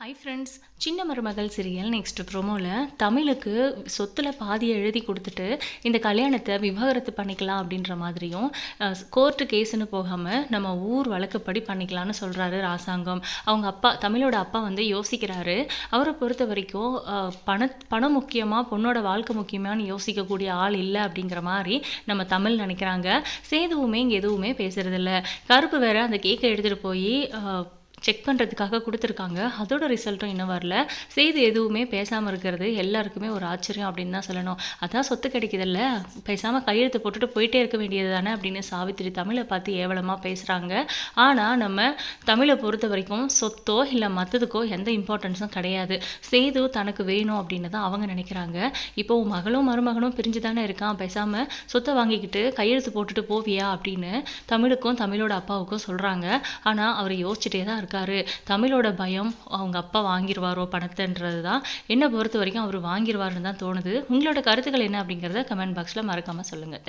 Hi friends சின்ன மருமகள் serial next ப்ரோமோவில் தமிழுக்கு சொத்தில் பாதியை எழுதி கொடுத்துட்டு இந்த கல்யாணத்தை விவாகரத்து பண்ணிக்கலாம் அப்படின்ற மாதிரியும் கோர்ட்டு கேஸுன்னு போகாமல் நம்ம ஊர் வழக்கப்படி பண்ணிக்கலாம்னு சொல்கிறாரு ராசாங்கம். அவங்க அப்பா தமிழோட அப்பா வந்து யோசிக்கிறாரு. அவரை பொறுத்த வரைக்கும் பண பணம் முக்கியமாக பொண்ணோட வாழ்க்கை முக்கியமானு யோசிக்கக்கூடிய ஆள் இல்லை அப்படிங்கிற மாதிரி நம்ம தமிழ் நினைக்கிறாங்க. சேதுவுமே இங்கே எதுவுமே பேசுகிறதில்ல கருப்பு வேற அந்த கேக்கை எடுத்துகிட்டு போய் செக் பண்ணுறதுக்காக கொடுத்துருக்காங்க. அதோட ரிசல்ட்டும் இன்னும் வரல. செய்தி எதுவுமே பேசாமல் இருக்கிறது. எல்லாருக்குமே ஒரு ஆச்சரியம் அப்படின்னு தான் சொல்லணும். அதான் சொத்து கிடைக்குதுல்ல. பேசாமல் கையெழுத்து போட்டுட்டு போயிட்டே இருக்க வேண்டியது தானே அப்படின்னு சாவித்திரி தமிழை பார்த்து ஏவலமாக பேசுகிறாங்க ஆனால் நம்ம தமிழை பொறுத்த வரைக்கும் சொத்தோ இல்லை மற்றதுக்கோ எந்த இம்பார்ட்டன்ஸும் கிடையாது. சேது தனக்கு வேணும் அப்படின்னு தான் அவங்க நினைக்கிறாங்க. இப்போ உன் மகளும் மருமகனும் பிரிஞ்சு தானே இருக்கான். பேசாமல் சொத்தை வாங்கிக்கிட்டு கையெழுத்து போட்டுட்டு போவியா அப்படின்னு தமிழுக்கும் தமிழோட அப்பாவுக்கும் சொல்கிறாங்க ஆனால் அவர் யோசிச்சுட்டே தான் இருக்காரு. தமிழோட பயம் அவங்க அப்பா வாங்கிடுவாரோ பணத்தைன்றது தான் என்னை பொறுத்த வரைக்கும் அவர் வாங்கிடுவாருன்னு தான் தோணுது. உங்களோட கருத்துக்கள் என்ன அப்படிங்கிறத கமெண்ட் பாக்ஸில் மறக்காமல் சொல்லுங்கள் தேங்க்